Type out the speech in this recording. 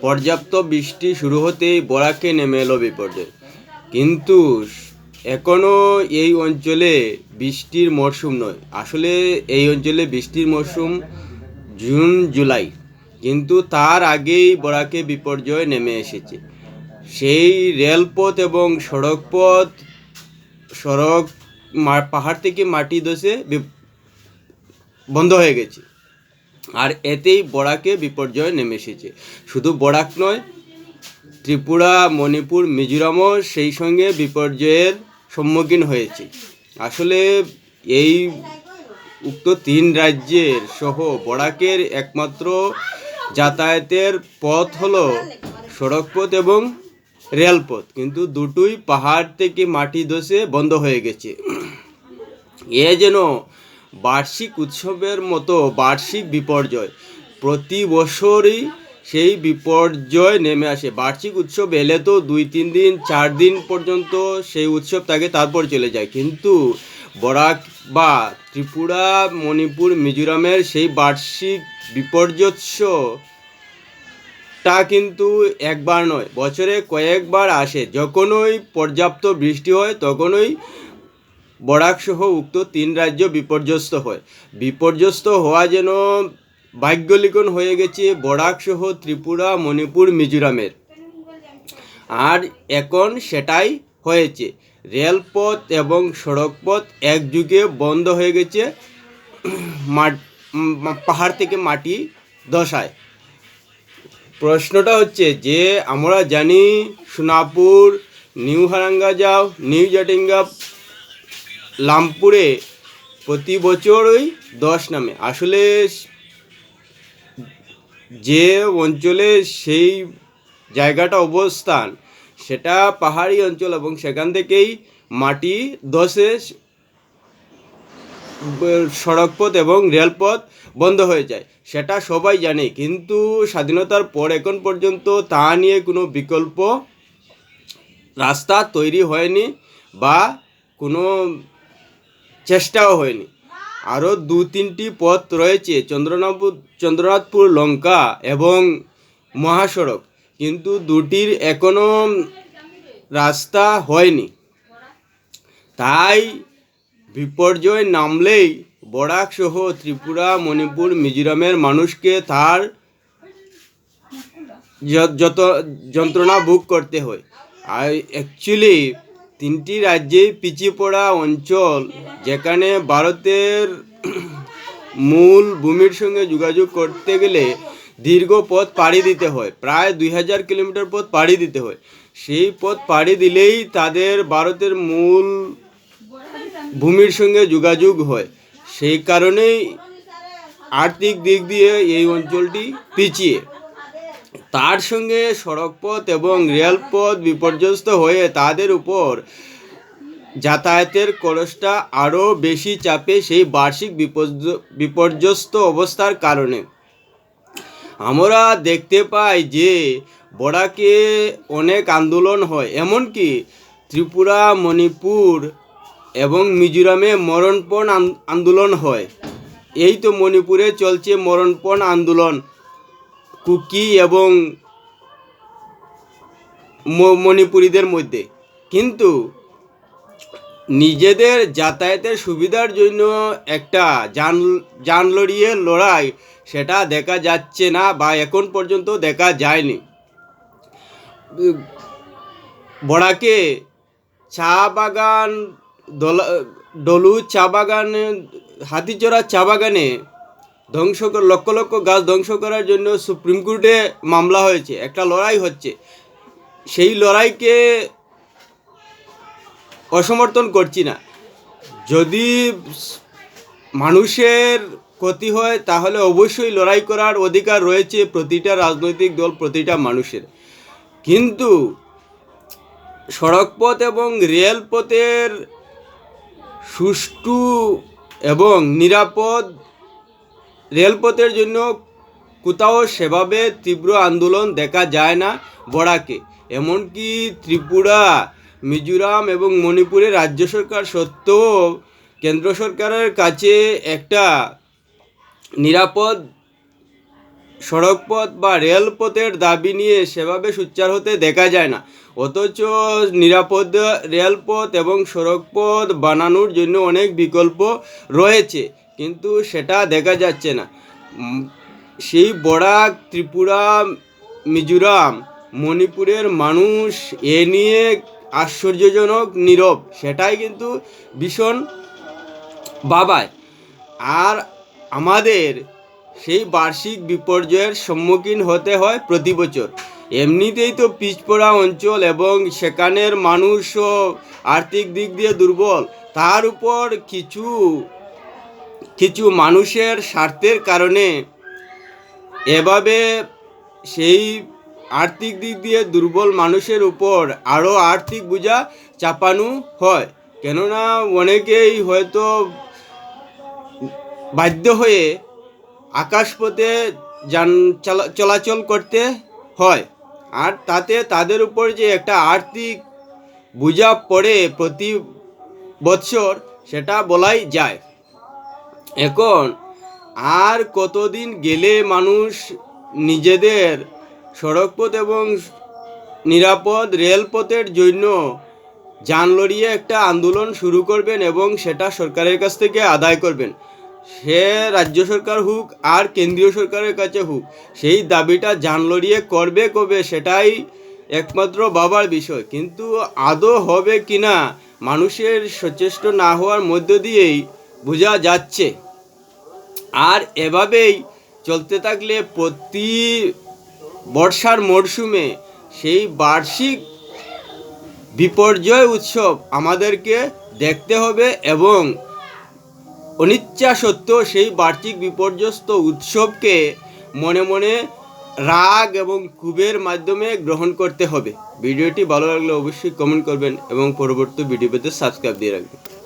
পর্যাপ্ত বৃষ্টি শুরু হতেই বরাকে নেমে এলো বিপর্যয়। কিন্তু এখনও এই অঞ্চলে বৃষ্টির মরশুম নয়। আসলে এই অঞ্চলে বৃষ্টির মরশুম জুন, জুলাই। কিন্তু তার আগেই বরাকে বিপর্যয় নেমে এসেছে। সেই রেলপথ এবং সড়কপথ, সড়ক পাহাড় থেকে মাটি ধসে বন্ধ হয়ে গেছে। আর এতেই বরাকে বিপর্যয় নেমে এসেছে শুধু বরাক নয়, ত্রিপুরা, মণিপুর, মিজোরামও সেই সঙ্গে বিপর্যয়ের সম্মুখীন হয়েছে। আসলে এই উক্ত তিন রাজ্যের সহ বরাকের একমাত্র যাতায়াতের পথ হলো সড়কপথ এবং রেলপথ। কিন্তু দুটোই পাহাড় থেকে মাটি ধসে বন্ধ হয়ে গেছে। এ যেন বার্ষিক উৎসবের মতো বার্ষিক বিপর্যয়। প্রতি বছরই সেই বিপর্যয় নেমে আসে। বার্ষিক উৎসব এলে তো দুই, তিন দিন, চার দিন পর্যন্ত সেই উৎসব থাকে তারপর চলে যায়। কিন্তু বরাক বা ত্রিপুরা, মণিপুর, মিজোরামের সেই বার্ষিক বিপর্যৎস টা কিন্তু একবার নয়, বছরে কয়েকবার আসে। যখনই পর্যাপ্ত বৃষ্টি হয়, তখনই বরাক সহ উক্ত তিন রাজ্য বিপর্যস্ত হয়। বিপর্যস্ত হওয়া যেন ভাগ্যলিখন হয়ে গেছে বরাক সহ ত্রিপুরা, মণিপুর, মিজোরামের। আর এখন সেটাই হয়েছে। রেলপথ এবং সড়কপথ একযুগে বন্ধ হয়ে গেছে। পাহাড় থেকে মাটি ধসায়। প্রশ্নটা হচ্ছে যে, আমরা জানি সোনাপুর, নিউ হারাঙ্গা যাও নিউ জাটিঙ্গা লামপুরে প্রতি বছরই দশ নামে। আসলে যে অঞ্চলে সেই জায়গাটা অবস্থান, সেটা পাহাড়ি অঞ্চল এবং সেখান থেকেই মাটি, দশে সড়কপথ এবং রেলপথ বন্ধ হয়ে যায়। সেটা সবাই জানে, কিন্তু স্বাধীনতার পর এখন পর্যন্ত তা নিয়ে কোনো বিকল্প রাস্তা তৈরি হয়নি বা কোনো চেষ্টাও হয়নি। আরও দু তিনটি পথ রয়েছে চন্দ্রনাথপুর চন্দ্রনাথপুর লঙ্কা এবং মহাসড়ক। কিন্তু দুটির এখনও রাস্তা হয়নি। তাই বিপর্যয় নামলেই বরাক সহ ত্রিপুরা, মণিপুর, মিজোরামের মানুষকে তার যত, যন্ত্রণা ভোগ করতে হয়। আর অ্যাকচুয়ালি তিনটি রাজ্যে পিছিয়ে পড়া অঞ্চল, যেখানে ভারতের মূল ভূমির সঙ্গে যোগাযোগ করতে গেলে দীর্ঘ পথ পাড়ি দিতে হয়, প্রায় দুই হাজার কিলোমিটার পথ পাড়ি দিতে হয়। সেই পথ পাড়ি দিলেই তাদের ভারতের মূল ভূমির সঙ্গে যোগাযোগ হয়। সেই কারণেই আর্থিক দিক দিয়ে এই অঞ্চলটি পিছিয়ে। তার সঙ্গে সড়কপথ এবং রেলপথ বিপর্যস্ত হয়ে তাদের উপর যাতায়াতের খরচটা আরও বেশি চাপে সেই বার্ষিক বিপর্য- বিপর্যস্ত অবস্থার কারণে। আমরা দেখতে পাই যে বড়াকে অনেক আন্দোলন হয়, এমনকি ত্রিপুরা, মণিপুর এবং মিজোরামে মরণপণ আন্দোলন হয়। এই তো মণিপুরে চলছে মরণপণ আন্দোলন। কুকি এবং মণিপুরীদের মধ্যে। কিন্তু নিজেদের যাতায়াতের সুবিধার জন্য একটা যান যান লড়িয়ে লড়াই, সেটা দেখা যাচ্ছে না বা এখন পর্যন্ত দেখা যায়নি। বড়াকে চা বাগান ডলু চা বাগানে হাতিচড়া চা বাগানে ধ্বংস লক্ষ লক্ষ গাছ ধ্বংস করার জন্য সুপ্রিম কোর্টে মামলা হয়েছে, একটা লড়াই হচ্ছে। সেই লড়াইকে অসমর্থন করছি না। যদি মানুষের ক্ষতি হয়, তাহলে অবশ্যই লড়াই করার অধিকার রয়েছে প্রতিটা রাজনৈতিক দল, প্রতিটা মানুষের। কিন্তু সড়কপথ এবং রেলপথের সুষ্ঠু এবং নিরাপদ রেলপথের জন্য কোথাও সেভাবে তীব্র আন্দোলন দেখা যায় না বড়াকে এমনকি ত্রিপুরা, মিজোরাম এবং মণিপুরে রাজ্য সরকার সত্ত্বেও কেন্দ্র সরকারের কাছে একটা নিরাপদ সড়কপথ বা রেলপথের দাবি নিয়ে সেভাবে সোচ্চার হতে দেখা যায় না। অথচ নিরাপদ রেলপথ এবং সড়কপথ বানানোর জন্য অনেক বিকল্প রয়েছে। কিন্তু সেটা দেখা যাচ্ছে না। সেই বরাক ত্রিপুরা, মিজোরাম, মণিপুরের মানুষ এ নিয়ে আশ্চর্যজনক, নীরব। সেটাই কিন্তু ভীষণ বাবায়। আর আমাদের সেই বার্ষিক বিপর্যয়ের সম্মুখীন হতে হয় প্রতি বছর। এমনিতেই তো পিচপড়া অঞ্চল এবং সেখানের মানুষও আর্থিক দিক দিয়ে দুর্বল। তার উপর কিছু কিছু মানুষের স্বার্থের কারণে এভাবে সেই আর্থিক দিক দিয়ে দুর্বল মানুষের উপর আরও আর্থিক বোঝা চাপানো হয়। কেননা অনেকেই হয়তো বাধ্য হয়ে আকাশপথে যান, চলা- চলাচল করতে হয় আর তাতে তাদের উপর যে একটা আর্থিক বোঝা পড়ে প্রতি বৎসর, সেটা বলাই যায়। এখন আর কতদিন গেলে মানুষ নিজেদের সড়কপথ এবং নিরাপদ রেলপথের জন্য যান লড়িয়ে একটা আন্দোলন শুরু করবেন এবং সেটা সরকারের কাছ থেকে আদায় করবেন? সে রাজ্য সরকার হোক আর কেন্দ্রীয় সরকারের কাছে হোক, সেই দাবিটা যান লড়িয়ে করবে কবে সেটাই একমাত্র বাবার বিষয়। কিন্তু আদৌ হবে কিনা মানুষের সচেষ্ট না হওয়ার মধ্য দিয়েই বোঝা যাচ্ছে। আর এভাবেই চলতে থাকলে প্রতি বর্ষার মরশুমে সেই বার্ষিক বিপর্যয় উৎসব আমাদেরকে দেখতে হবে এবং অনিচ্ছা সত্ত্বেও সেই বার্ষিক বিপর্যস্ত উৎসবকে মনে মনে রাগ এবং কুবের মাধ্যমে গ্রহণ করতে হবে। ভিডিওটি ভালো লাগলে অবশ্যই কমেন্ট করবেন এবং পরবর্তী ভিডিও পেতে সাবস্ক্রাইব দিয়ে রাখবেন।